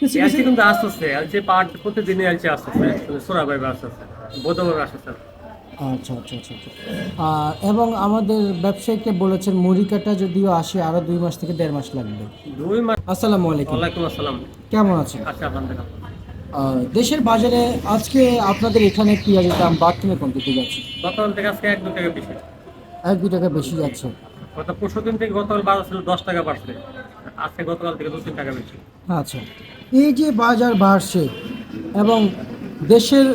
কিছু কিছু। কিন্তু আসতেছে এলসি পার্ট প্রতিদিনই এলসি আসতেছে সোরাভাবে আসতেছে বোধভাবে আসতেছে আচ্ছা আচ্ছা আচ্ছা আচ্ছা। এবং আমাদের ব্যবসায়ীকে বলেছেন মুড়ি কাটা যদিও আসে আরও দুই মাস থেকে দেড় মাস লাগবে। দুই মাস আসসালামু আলাইকুম। ওয়ালাইকুম আসসালাম। কেমন আছেন? আচ্ছা আপনাদের দেশের বাজারে আজকে আপনাদের এখানে পেঁয়াজের দাম বাড়তি না কমতে যাচ্ছে? গতকাল থেকে আজকে এক দু টাকা বেশি। এক দু টাকা বেশি যাচ্ছে। গত পরশু দিন থেকে গতকাল বাজার ছিল দশ টাকা বাড়ছে। আজকে গতকাল থেকে দু তিন টাকা বেশি। আচ্ছা। এই যে বাজার বাড়ছে এবং দেশের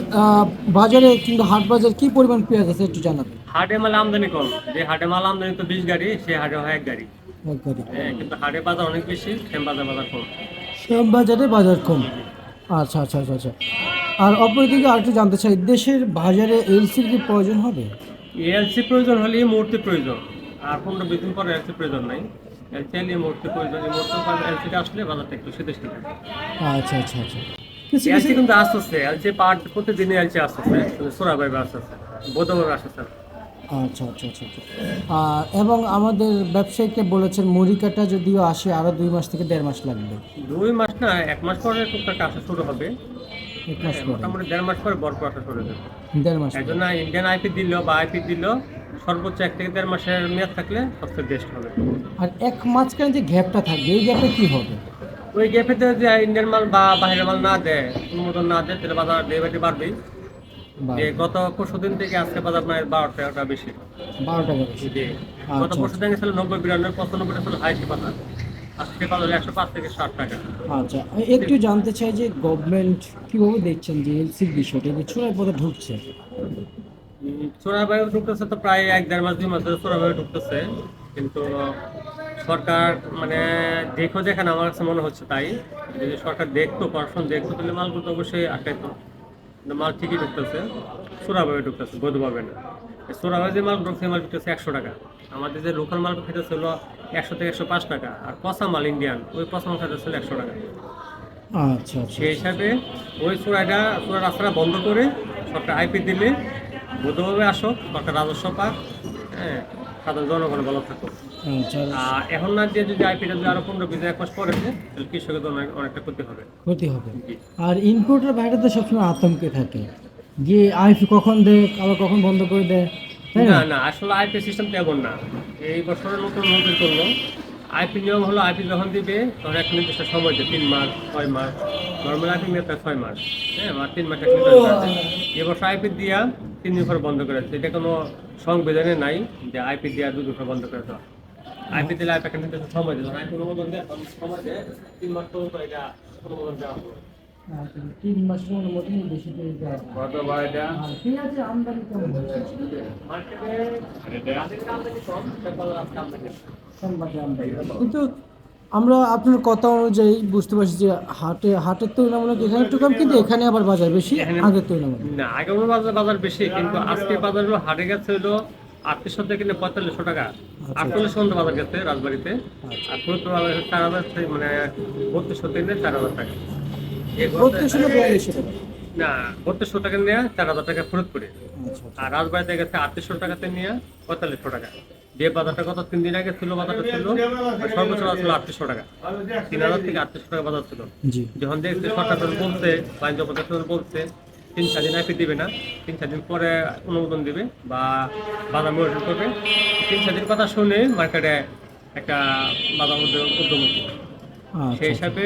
বাজারে কিন্তু হাট বাজার কি পরিমাণ পেঁয়াজ আছে একটু জানাবেন। হাটে মাল আমদানি কম। যে হাটে মাল আমদানি তো বিশ গাড়ি সে হাটে হয় এক গাড়ি। একবারে এ, কিন্তু হাটে বাজার অনেক বেশি সেম বাজার বাজার কম। সব বাজারে বাজার কম। আচ্ছা আচ্ছা আচ্ছা আচ্ছা। আর অপরদিকে আরেকটু জানতে চাই দেশের বাজারে এলসির কি প্রয়োজন হবে? এলসি প্রয়োজন হলে এই মুহূর্তে প্রয়োজন। আর পনেরো বিশ দিন পরে এলসি প্রয়োজন নাই। এলসি এই মুহূর্তে প্রয়োজন এই মুহূর্তে এলসিটা আসলে বাজারটা একটু শীতল আচ্ছা আচ্ছা আচ্ছা। এলসি কিন্তু আসতেছে এলসি পার্ট প্রতিদিনই এলসি আসতেছে সোরাভাবে আসতেছে বোধভাবে আসতেছে। আচ্ছা আচ্ছা আচ্ছা আচ্ছা। আর এবং আমাদের ব্যবসায়ীকে বলেছেন মুড়ি কাটা যদিও আসে আরও দুই মাস থেকে দেড় মাস লাগবে। দুই মাস না এক মাস পরে টুকটাক আসা শুরু হবে। এক মাস মোটামুটি দেড় মাস পরে বরফ আসা শুরু হবে। দেড় মাস এই জন্য ইন্ডিয়ান আইপি দিল বা আইপি দিল সর্বোচ্চ এক থেকে দেড় মাসের মেয়াদ থাকলে সবচেয়ে বেস্ট হবে। আর এক মাঝখানে যে গ্যাপটা থাকবে এই গ্যাপে কি হবে? ওই গ্যাপেতে যে ইন্ডিয়ান মাল বা বাইরের মাল না দেয় অনুমোদন না দেয় তাহলে বাজার ডে বাই ডে বাড়বেই যে গত পরশু দিন থেকে আজকে বাজার প্রায় বারো টাকা বেশি। বারো টাকা বেশি। গত আচ্ছা, পরশু দিন ছিল নব্বই বিরানব্বই পঁচানব্বই ছিল হাইসি বাজার। আজকে বাজার একশো পাঁচ থেকে ষাট টাকা। আচ্ছা। একটু জানতে চাই যে গভর্নমেন্ট কীভাবে দেখছেন যে এলসির বিষয়টা যে ছোড়ার পথে ঢুকছে। চোরাবায়ু ঢুকতেছে তো প্রায় এক দেড় মাস দুই মাস ধরে চোরাবায়ু ঢুকতেছে। কিন্তু সরকার মানে দেখো যেখানে আমার কাছে মনে হচ্ছে তাই। যদি সরকার দেখতো পড়াশোনা দেখতো তাহলে মালগুলো তো অবশ্যই আটকাইতো মাল ঠিকই ঢুকতেছে চোরাভাবে ঢুকতেছে বোধভাবে না। চোরাভাবে যে মাল ঢুকছে মাল ঢুকতেছে একশো টাকা। আমাদের যে লোকাল মাল খেতেছে হলো একশো থেকে একশো পাঁচ টাকা আর পচা মাল ইন্ডিয়ান ওই পচা মাল খেতেছে একশো টাকা। আচ্ছা আচ্ছা সেই হিসাবে ওই চোরাটা চোরা রাস্তাটা বন্ধ করে সরকার আইপি দিলে বোধভাবে আসো সরকার রাজস্ব পাক হ্যাঁ সাধারণ জনগণ ভালো থাকো আচ্ছা আর এখন না দিয়ে যদি আইপিটা যদি আরও পনেরো বিশ এক মাস পরে তাহলে কৃষকের অনেক- অনেকটা ক্ষতি হবে। ক্ষতি হবে। আর ইনপুটের বাইরে তো সবসময় আতঙ্কে থাকে যে আইপি কখন দেয় আবার কখন বন্ধ করে দেয় না? না আসলে আইপি সিস্টেম তেমন না। এই বছরের নতুন নতুন করল। আইপি নিয়ম হলো আইপি যখন দিবে তখন এক নির্দিষ্ট সময় দেয় তিন মাস ছয় মাস নর্মাল আইপি তার ছয় মাস হ্যাঁ তিন মাস এক নির্দিষ্ট এবছর আইপি দিয়া তিন দিন পরে বন্ধ করেছে। এটা কোনো সংবিধানে নাই যে আইপি দিয়া দু দিন পরে বন্ধ করে দেওয়া। আইপি দিলে আইপি সময় দিল আইপি অনুমোদন দেয় সময় দেয় তিন মাস তো এটা অনুমোদন দেওয়া হবে। তিন বেশি করে দেওয়া আমদানি মার্কেটে আমদানি কম সোমবারে আমদানি কিন্তু আমরা আপনার কথা অনুযায়ী বুঝতে পারছি যে হাটে হাটের তুলনামূলক এখানে একটু কম কিন্তু এখানে আবার বাজার বেশি আগের তুলনামূলক। না আগে বাজার বাজার বেশি কিন্তু আজকে বাজার হলো হাটে গেছে হলো আটত্রিশশো থেকে কিনে পঁয়তাল্লিশশো টাকা। আটচল্লিশ পর্যন্ত বাজার গেছে রাজবাড়িতে। আর বাজার চার হাজার মানে বত্রিশশো থেকে চার হাজার টাকা। না টাকা না বত্রিশশো টাকা নিয়ে চার হাজার টাকা ফেরত করে আচ্ছা। আর রাজবাড়িতে গেছে আটত্রিশশো টাকাতে নিয়ে পঁয়তাল্লিশশো টাকা। যে বাজারটা কত? তিন দিন আগে ছিল বাজারটা ছিল সর্বোচ্চ ছিল আটত্রিশশো টাকা। তিন হাজার থেকে আটত্রিশশো টাকা বাজার ছিল। যখন দেখছে সরকার বলছে বাণিজ্য প্রশাসন বলছে তিন চার দিন আইপি দিবে না। তিন চার দিন পরে অনুমোদন দিবে বা বাজার মনিটর করবে। তিন চার দিন কথা শুনে মার্কেটে একটা বাজার মধ্যে উদ্যম হচ্ছে। সেই আচ্ছা। হিসাবে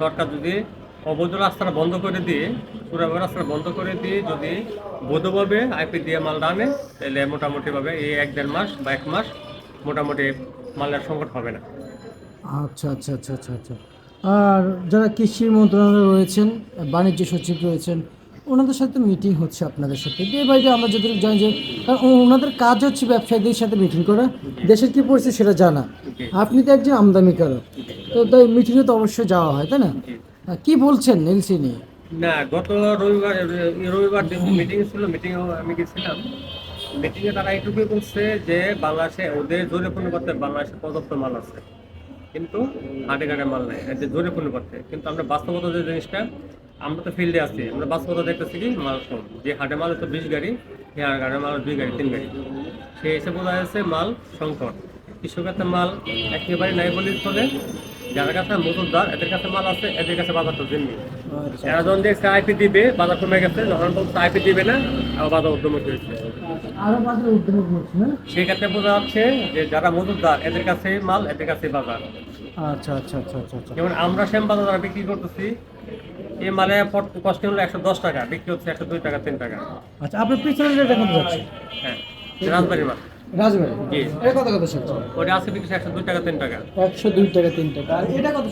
সরকার যদি অবৈধ রাস্তাটা বন্ধ করে দিয়ে পুরাভাবে রাস্তাটা বন্ধ করে দিয়ে যদি বৈধভাবে আইপি দিয়ে মাল আনে, তাহলে মোটামুটিভাবে এই এক দেড় মাস বা এক মাস মোটামুটি মালের সংকট হবে না। আচ্ছা আচ্ছা আচ্ছা আচ্ছা আচ্ছা। আর যারা কৃষি মন্ত্রণালয়ে রয়েছেন, বাণিজ্য সচিব রয়েছেন, ওনাদের সাথে মিটিং হচ্ছে আপনাদের সাথে। যে বাইরে আমরা যতটুকু জানি যে, কারণ ওনাদের কাজ হচ্ছে ব্যবসায়ীদের সাথে মিটিং করা। দেশের কী পরিস্থিতি সেটা জানা। আপনি তো একজন আমদানিকারক। তো তাই মিটিংয়ে তো অবশ্যই যাওয়া হয়, তাই না? কি বলছেন এলসি না? গত রবিবার রবিবার মিটিং ছিল মিটিং আমি গেছিলাম। মিটিং এ তারা এইটুকুই বলছে যে বাংলাদেশে, ওদের জোরে পূর্ণ করতে বাংলাদেশে পর্যাপ্ত মাল আছে। কিন্তু হাটে ঘাটে মাল নেই যে জোরে পূর্ণ করতে। কিন্তু আমরা বাস্তবতা যে জিনিসটা, আমরা তো ফিল্ডে আছি, আমরা বাস্তবতা দেখতেছি কি মাল কম। যে হাটে মাল তো বিশ গাড়ি সে হাটে ঘাটে মাল দুই গাড়ি, তিন গাড়ি। সেই হিসেবে বোঝা যাচ্ছে মাল সংকট। কৃষকের মাল একেবারে নাই বলে চলে। যাদের কাছে মজুরদার এদের কাছে মাল আছে এদের কাছে বাজারটা জিম্মি আচ্ছা। এরা যখন দেখছে আইপি দিবে বাজার কমে গেছে যখন বলছে আইপি দিবে না আবার বাজার উদ্যমুখী হয়েছে। আরও বাজারে উদ্যোগ হচ্ছে না? সেই ক্ষেত্রে বোঝা যাচ্ছে যে যারা মজুরদার এদের কাছে মাল এদের কাছে বাজার। আচ্ছা আচ্ছা আচ্ছা আচ্ছা আচ্ছা। যেমন আমরা শ্যাম বাজার বিক্রি করতেছি এই মালে কষ্ট হলো একশো দশ টাকা বিক্রি হচ্ছে একশো দুই টাকা তিন টাকা। আচ্ছা আপনার পিছনে যাচ্ছে? হ্যাঁ রাজবাড়ির মাল। রাজবাড়ি? এটা কত কত ওটা আছে বিক্রি একশো দুই টাকা তিন টাকা। একশো দুই টাকা তিন টাকা। আর এটা কত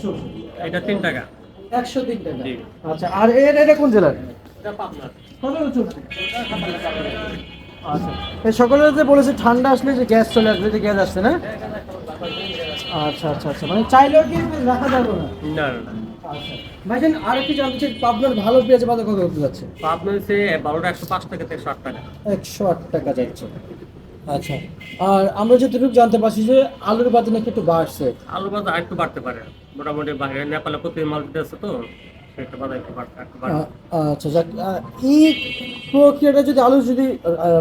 এটা তিন টাকা। একশো তিন টাকা। আচ্ছা আর এর এটা কোন জেলার? পাবনার। কত আচ্ছা সকলে যে বলেছে ঠান্ডা আসলে যে গ্যাস চলে আসবে যে গ্যাস আসছে না? আচ্ছা আচ্ছা আচ্ছা মানে চাইলেও কি রাখা যাবে না? না না আচ্ছা। ভাইজান আর কি জানতে চাই পাবনার ভালো পেঁয়াজ বাজার কত করতে যাচ্ছে? পাবনা হচ্ছে বারোটা একশো পাঁচ টাকা থেকে ষাট টাকা। একশো আট টাকা যাচ্ছে। আচ্ছা। আর আমরা যতটুকু জানতে পারছি যে আলুর বাজার নাকি একটু বাড়ছে। আলু বাজার আরেকটু বাড়তে পারে। মোটামুটি বাইরে নেপালে প্রতি মাল দিতেছে তো একটু একটু আচ্ছা যাক। এই প্রক্রিয়াটা যদি আলু যদি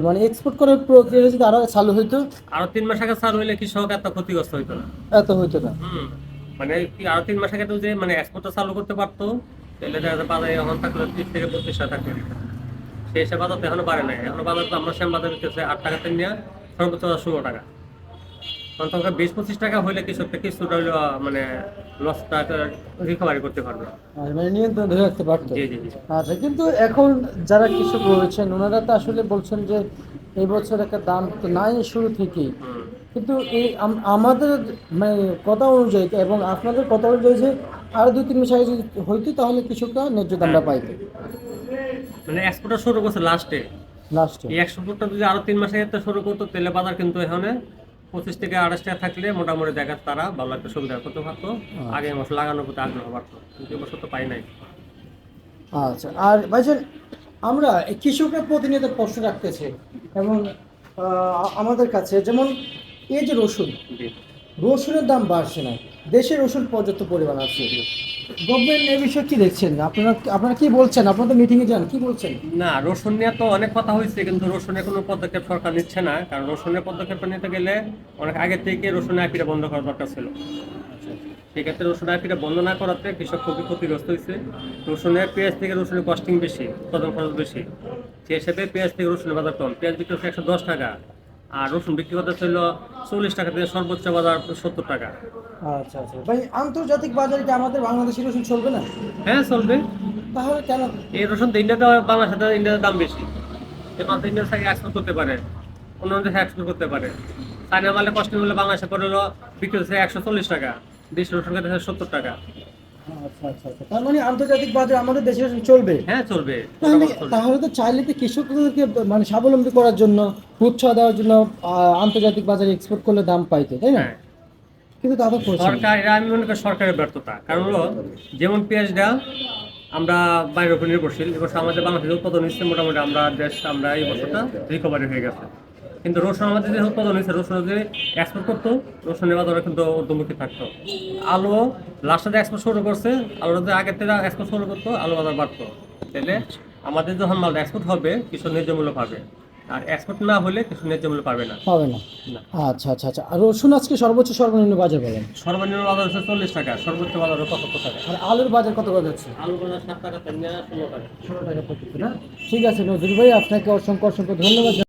মানে এক্সপোর্ট করার প্রক্রিয়াটা যদি আরও চালু হইতো? আরও তিন মাস আগে চালু হইলে কৃষক এত ক্ষতিগ্রস্ত হইতো না। এত হইতো না। হুম। মানে কি আরও তিন মাস আগে তো যে মানে এক্সপোর্টটা চালু করতে পারতো তাহলে বাজারে এখন থাকলে ত্রিশ থেকে পঁচিশ টাকা। থাকবে সেই হিসাবে বাজার তো এখনও বাড়ে নাই। এখনও বাজার তো আমরা শ্যাম বাজার দিতেছে আট টাকা থেকে নিয়ে সর্বোচ্চ ষোলো টাকা। তখন তোমাকে বিশ পঁচিশ টাকা হইলে কৃষকটা কিছুটা হইল মানে লসটা রিকভারি করতে পারবে। মানে নিয়ন্ত্রণ ধরে রাখতে পারতো। আচ্ছা কিন্তু এখন যারা কৃষক রয়েছেন ওনারা তো আসলে বলছেন যে এই বছর একটা দাম তো নাই শুরু থেকেই। কিন্তু এই আম- আমাদের মানে কথা অনুযায়ী এবং আপনাদের কথা অনুযায়ী যে আরও দুই তিন মাস আগে যদি হইতো তাহলে কৃষকরা ন্যায্য দামটা পাইতো। মানে এক্সপোর্টটা শুরু করছে লাস্টে লাস্টে এই এক্সপোর্টটা যদি আরও তিন মাসে এতে শুরু করতো তেলে বাজার কিন্তু এখানে পঁচিশ থেকে আঠাশ টাকা থাকলে মোটামুটি দেখা তারা ভালো একটা সুবিধা করতে পারতো আগে বছর লাগানোর প্রতি আগ্রহ বাড়তো। কিন্তু এবছর তো পাই নাই। আচ্ছা আর ভাইজান আমরা এই কৃষকরা প্রতিনিয়ত প্রশ্ন রাখতেছে এবং আমাদের কাছে যেমন এই যে রসুন রসুনের দাম বাড়ছে না। দেশে রসুন পর্যাপ্ত পরিমাণ আছে। গভর্নমেন্ট এই বিষয়ে কি দেখছেন? আপনারা আপনারা কি বলছেন? আপনারা তো মিটিংয়ে যান, কি বলছেন? না, রসুন নিয়ে তো অনেক কথা হয়েছে, কিন্তু রসুনের কোনো পদক্ষেপ সরকার নিচ্ছে না। কারণ রসুনের পদক্ষেপ নিতে গেলে অনেক আগে থেকে রসুন আইপিটা বন্ধ করা দরকার ছিল। সেক্ষেত্রে রসুন আইপিটা বন্ধ না করাতে কৃষক খুবই ক্ষতিগ্রস্ত হয়েছে। রসুনের পেঁয়াজ থেকে রসুনের কস্টিং বেশি উৎপাদন খরচ বেশি। সেই হিসেবে পেঁয়াজ থেকে রসুনের বাজার কম। পেঁয়াজ বিক্রি একশো দশ টাকা। আর রসুন বিক্রি করতে ছিল চল্লিশ টাকা থেকে সর্বোচ্চ বাজার সত্তর টাকা। আচ্ছা আচ্ছা। ভাই আন্তর্জাতিক বাজারে কি আমাদের বাংলাদেশের রসুন চলবে না? হ্যাঁ চলবে। তাহলে কেন? এই রসুন তো ইন্ডিয়াতে বাংলার সাথে ইন্ডিয়ার দাম বেশি। এই মাত্র ইন্ডিয়ার থেকে এক্সপোর্ট করতে পারে। অন্য দেশে এক্সপোর্ট করতে পারে। চায়না মালে কস্টিং হলে বাংলাদেশে পড়ে হলো বিক্রি হচ্ছে একশো চল্লিশ টাকা। দেশ রসুন খেতে সত্তর টাকা। আচ্ছা আচ্ছা আচ্ছা। তার মানে আন্তর্জাতিক বাজারে আমাদের রসুন চলবে? হ্যাঁ চলবে। তাহলে তো চাইলে তো কৃষকদেরকে মানে স্বাবলম্বী করার জন্য উৎসাহ দেওয়ার জন্য আন্তর্জাতিক বাজারে এক্সপোর্ট করলে দাম পাইতো তাই না? হ্যাঁ। কিন্তু তা তো সরকার আমি মনে করি সরকারের ব্যর্থতা। কারণ হলো যেমন পেঁয়াজটা আমরা বাইরের উপর নির্ভরশীল এবছর আমাদের বাংলাদেশের উৎপাদন হচ্ছে মোটামুটি আমরা দেশ আমরা এই বছরটা রিকভারি হয়ে গেছে। কিন্তু রসুন আমাদের যে উৎপাদন হয়েছে রসুন যদি এক্সপোর্ট করতো রসুনের বাজারে কিন্তু উদ্যমুখী থাকতো। আলু লাস্টে এক্সপোর্ট শুরু করছে আলু যদি আগের থেকে এক্সপোর্ট শুরু করতো আলু বাজার বাড়তো। তাহলে আমাদের যখন মাল এক্সপোর্ট হবে কিছু ন্যায্য মূল্য পাবে। আর এক্সপোর্ট না হলে কিছু ন্যায্য মূল্য পাবে না। পাবে না। আচ্ছা আচ্ছা আচ্ছা। আর রসুন আজকে সর্বোচ্চ সর্বনিম্ন বাজার বলেন? সর্বনিম্ন বাজার হচ্ছে চল্লিশ টাকা সর্বোচ্চ বাজার পঁচাত্তর টাকা। আর আলুর বাজার কত করে যাচ্ছে আলু বাজার সাত টাকা ষোলো টাকা। ষোলো টাকা প্রতি না? ঠিক আছে নজরুল ভাই আপনাকে অসংখ্য অসংখ্য ধন্যবাদ।